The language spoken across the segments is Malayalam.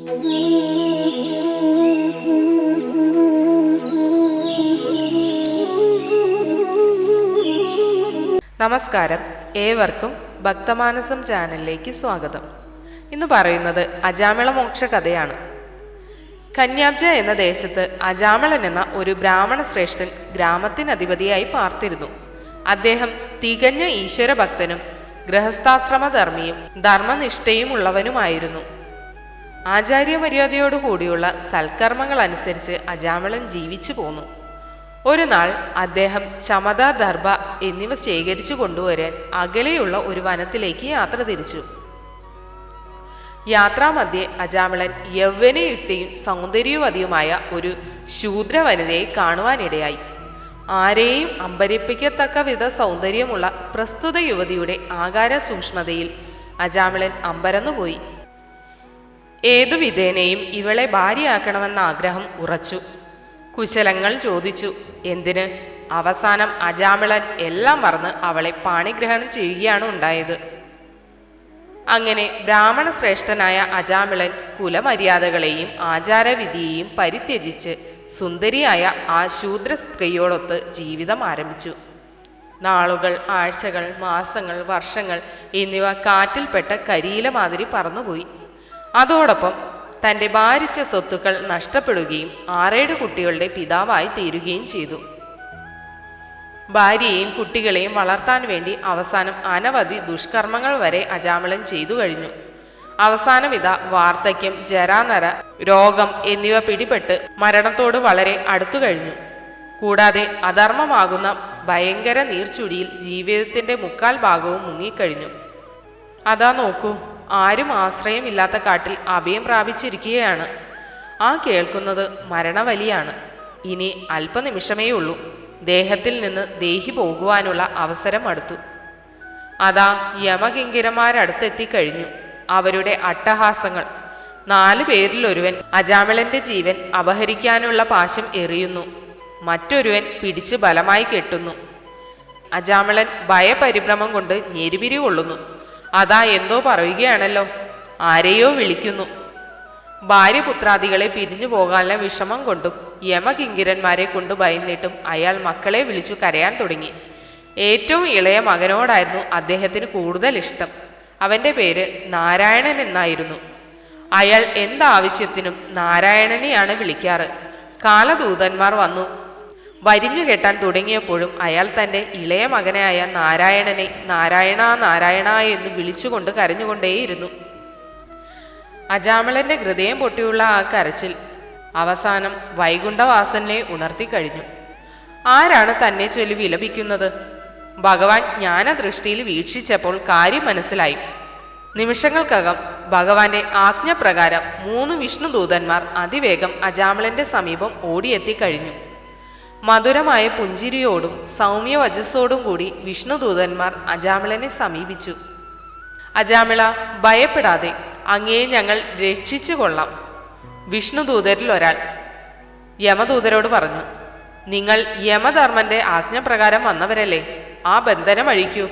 നമസ്കാരം. ഏവർക്കും ഭക്തമാനസം ചാനലിലേക്ക് സ്വാഗതം. ഇന്ന് പറയുന്നത് അജാമിള മോക്ഷ കഥയാണ്. കന്യാബ്ജ എന്ന ദേശത്ത് അജാമിളൻ എന്ന ഒരു ബ്രാഹ്മണ ശ്രേഷ്ഠൻ ഗ്രാമത്തിനധിപതിയായി പാർത്തിരുന്നു. അദ്ദേഹം തികഞ്ഞ ഈശ്വരഭക്തനും ഗൃഹസ്ഥാശ്രമധർമ്മിയും ധർമ്മനിഷ്ഠയും ഉള്ളവനുമായിരുന്നു ആചാര്യമര്യാദയോടുകൂടിയുള്ള സൽക്കർമ്മങ്ങൾ അനുസരിച്ച് അജാമളൻ ജീവിച്ചു പോന്നു. ഒരു നാൾ അദ്ദേഹം ചമത ദർഭ എന്നിവ ശേഖരിച്ചു കൊണ്ടുവരാൻ അകലെയുള്ള ഒരു വനത്തിലേക്ക് യാത്ര തിരിച്ചു. യാത്രാമധ്യേ അജാമിളൻ യൗവനയുക്തയും സൗന്ദര്യവതിയുമായ ഒരു ശൂദ്ര വനിതയെ കാണുവാനിടയായി. ആരെയും അമ്പരിപ്പിക്കത്തക്ക വിധ സൗന്ദര്യമുള്ള പ്രസ്തുത യുവതിയുടെ ആകാര സൂക്ഷ്മതയിൽ അജാമളൻ അമ്പരന്നുപോയി. ഏതു വിധേനയും ഇവളെ ഭാര്യയാക്കണമെന്ന ആഗ്രഹം ഉറച്ചു. കുശലങ്ങൾ ചോദിച്ചു എന്തിന്? അവസാനം അജാമിളൻ എല്ലാം മറന്ന് അവളെ പാണിഗ്രഹണം ചെയ്യുകയാണ് ഉണ്ടായത്. അങ്ങനെ ബ്രാഹ്മണ ശ്രേഷ്ഠനായ അജാമിളൻ കുലമര്യാദകളെയും ആചാരവിധിയെയും പരിത്യജിച്ച് സുന്ദരിയായ ആ ശൂദ്ര സ്ത്രീയോടൊത്ത് ജീവിതം ആരംഭിച്ചു. നാളുകൾ ആഴ്ചകൾ മാസങ്ങൾ വർഷങ്ങൾ എന്നിവ കാറ്റിൽപ്പെട്ട കരിയില മാതിരി പറന്നുപോയി. അതോടൊപ്പം തന്റെ ഭാരിച്ച സ്വത്തുക്കൾ നഷ്ടപ്പെടുകയും ആറേഴ് കുട്ടികളുടെ പിതാവായി തീരുകയും ചെയ്തു. ഭാര്യയെയും കുട്ടികളെയും വളർത്താൻ വേണ്ടി അവസാനം അനവധി ദുഷ്കർമ്മങ്ങൾ വരെ അജാമളൻ ചെയ്തു കഴിഞ്ഞു. അവസാനം ഇതാ വാർദ്ധക്യം ജരാനര രോഗം എന്നിവ പിടിപെട്ട് മരണത്തോട് വളരെ അടുത്തു കഴിഞ്ഞു. കൂടാതെ അധർമ്മമാകുന്ന ഭയങ്കര നീർച്ചുടിയിൽ ജീവിതത്തിന്റെ മുക്കാൽ ഭാഗവും മുങ്ങിക്കഴിഞ്ഞു. അതാ നോക്കൂ ആരും ആശ്രയമില്ലാത്ത കാട്ടിൽ അഭയം പ്രാപിച്ചിരിക്കുകയാണ്. ആ കേൾക്കുന്നത് മരണവലിയാണ്. ഇനി അല്പനിമിഷമേ ഉള്ളൂ. ദേഹത്തിൽ നിന്ന് ദേഹി പോകുവാനുള്ള അവസരം അടുത്തു. അതാ യമകിങ്കിരന്മാരടുത്തെത്തിക്കഴിഞ്ഞു അവരുടെ അട്ടഹാസങ്ങൾ. നാലു പേരിലൊരുവൻ അജാമിളന്റെ ജീവൻ അപഹരിക്കാനുള്ള പാശം എറിയുന്നു. മറ്റൊരുവൻ പിടിച്ച് ബലമായി കെട്ടുന്നു. അജാമിളൻ ഭയപരിഭ്രമം കൊണ്ട് ഞെരുപിരി കൊള്ളുന്നു. അതാ എന്തോ പറയുകയാണല്ലോ. ആരെയോ വിളിക്കുന്നു. ഭാര്യപുത്രാദികളെ പിരിഞ്ഞു പോകാനുള്ള വിഷമം കൊണ്ടും യമകിങ്കിരന്മാരെ കൊണ്ടു ഭയന്നിട്ടും അയാൾ മക്കളെ വിളിച്ചു കരയാൻ തുടങ്ങി. ഏറ്റവും ഇളയ മകനോടായിരുന്നു അദ്ദേഹത്തിന് കൂടുതൽ ഇഷ്ടം. അവന്റെ പേര് നാരായണൻ എന്നായിരുന്നു. അയാൾ എന്താവശ്യത്തിനും നാരായണനെയാണ് വിളിക്കാറ്. കാലദൂതന്മാർ വന്നു വരിഞ്ഞു കെട്ടാൻ തുടങ്ങിയപ്പോഴും അയാൾ തന്റെ ഇളയ മകനായ നാരായണനെ നാരായണ നാരായണ എന്ന് വിളിച്ചുകൊണ്ട് കരഞ്ഞുകൊണ്ടേയിരുന്നു. അജാമളന്റെ ഹൃദയം പൊട്ടിയുള്ള ആ കരച്ചിൽ അവസാനം വൈകുണ്ഠവാസനെ ഉണർത്തി കഴിഞ്ഞു. ആരാണ് തന്നെ ചൊല്ലി വിലപിക്കുന്നത്? ഭഗവാൻ ജ്ഞാനദൃഷ്ടിയിൽ വീക്ഷിച്ചപ്പോൾ കാര്യം മനസ്സിലായി. നിമിഷങ്ങൾക്കകം ഭഗവാന്റെ ആജ്ഞപ്രകാരം മൂന്ന് വിഷ്ണുദൂതന്മാർ അതിവേഗം അജാമളന്റെ സമീപം ഓടിയെത്തി കഴിഞ്ഞു. മധുരമായ പുഞ്ചിരിയോടും സൗമ്യ വജസ്സോടും കൂടി വിഷ്ണുദൂതന്മാർ അജാമിളനെ സമീപിച്ചു. അജാമിള ഭയപ്പെടാതെ അങ്ങയെ ഞങ്ങൾ രക്ഷിച്ചു കൊള്ളാം വിഷ്ണുദൂതരിൽ ഒരാൾ യമദൂതരോട് പറഞ്ഞു നിങ്ങൾ യമധർമ്മന്റെ ആജ്ഞപ്രകാരം വന്നവരല്ലേ? ആ ബന്ധനം അഴിക്കൂ.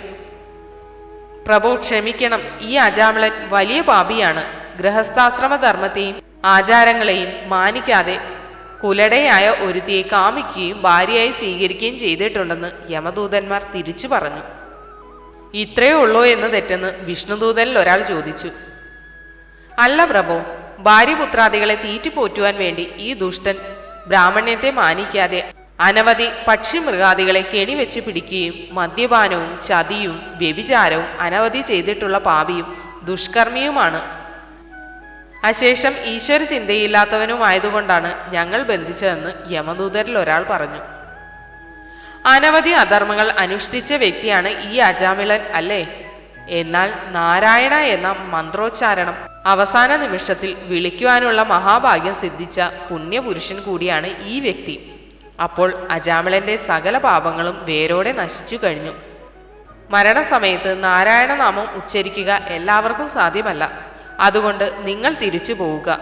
പ്രഭു ക്ഷമിക്കണം. ഈ അജാമിളൻ വലിയ പാപിയാണ്. ഗൃഹസ്ഥാശ്രമധർമ്മത്തെയും ആചാരങ്ങളെയും മാനിക്കാതെ കുലടയായ ഒരുത്തിയെ കാമിക്കുകയും ഭാര്യയായി സ്വീകരിക്കുകയും ചെയ്തിട്ടുണ്ടെന്ന് യമദൂതന്മാർ തിരിച്ചു പറഞ്ഞു. ഇത്രയേ ഉള്ളൂ എന്ന് തെറ്റെന്ന് വിഷ്ണുദൂതനിൽ ഒരാൾ ചോദിച്ചു. അല്ല പ്രഭു ഭാര്യപുത്രാദികളെ തീറ്റിപ്പോറ്റുവാൻ വേണ്ടി ഈ ദുഷ്ടൻ ബ്രാഹ്മണ്യത്തെ മാനിക്കാതെ അനവധി പക്ഷിമൃഗാദികളെ കെണിവെച്ച് പിടിക്കുകയും മദ്യപാനവും ചതിയും വ്യഭിചാരവും അനവധി ചെയ്തിട്ടുള്ള പാപിയും ദുഷ്കർമ്മിയുമാണ് അശേഷം ഈശ്വര ചിന്തയില്ലാത്തവനുമായതുകൊണ്ടാണ് ഞങ്ങൾ ബന്ധിച്ചതെന്ന് യമദൂതരിൽ ഒരാൾ പറഞ്ഞു. അനവധി അധർമ്മങ്ങൾ അനുഷ്ഠിച്ച വ്യക്തിയാണ് ഈ അജാമിളൻ അല്ലേ? എന്നാൽ നാരായണ എന്ന മന്ത്രോച്ചാരണം അവസാന നിമിഷത്തിൽ വിളിക്കുവാനുള്ള മഹാഭാഗ്യം സിദ്ധിച്ച പുണ്യപുരുഷൻ കൂടിയാണ് ഈ വ്യക്തി. അപ്പോൾ അജാമിളന്റെ സകല പാപങ്ങളും വേരോടെ നശിച്ചു കഴിഞ്ഞു. മരണസമയത്ത് നാരായണനാമം ഉച്ചരിക്കുക എല്ലാവർക്കും സാധ്യമല്ല. അതുകൊണ്ട് നിങ്ങൾ തിരിച്ചു പോവുക.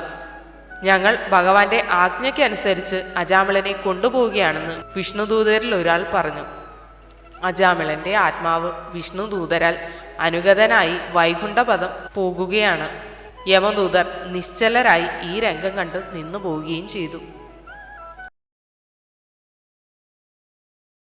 ഞങ്ങൾ ഭഗവാന്റെ ആജ്ഞയ്ക്കനുസരിച്ച് അജാമിളനെ കൊണ്ടുപോവുകയാണെന്ന് വിഷ്ണുദൂതരിൽ ഒരാൾ പറഞ്ഞു. അജാമിളന്റെ ആത്മാവ് വിഷ്ണുദൂതരാൽ അനുഗതനായി വൈകുണ്ഠപദം പോകുകയാണ്. യമദൂതർ നിശ്ചലരായി ഈ രംഗം കണ്ട് നിന്നു പോവുകയും ചെയ്തു.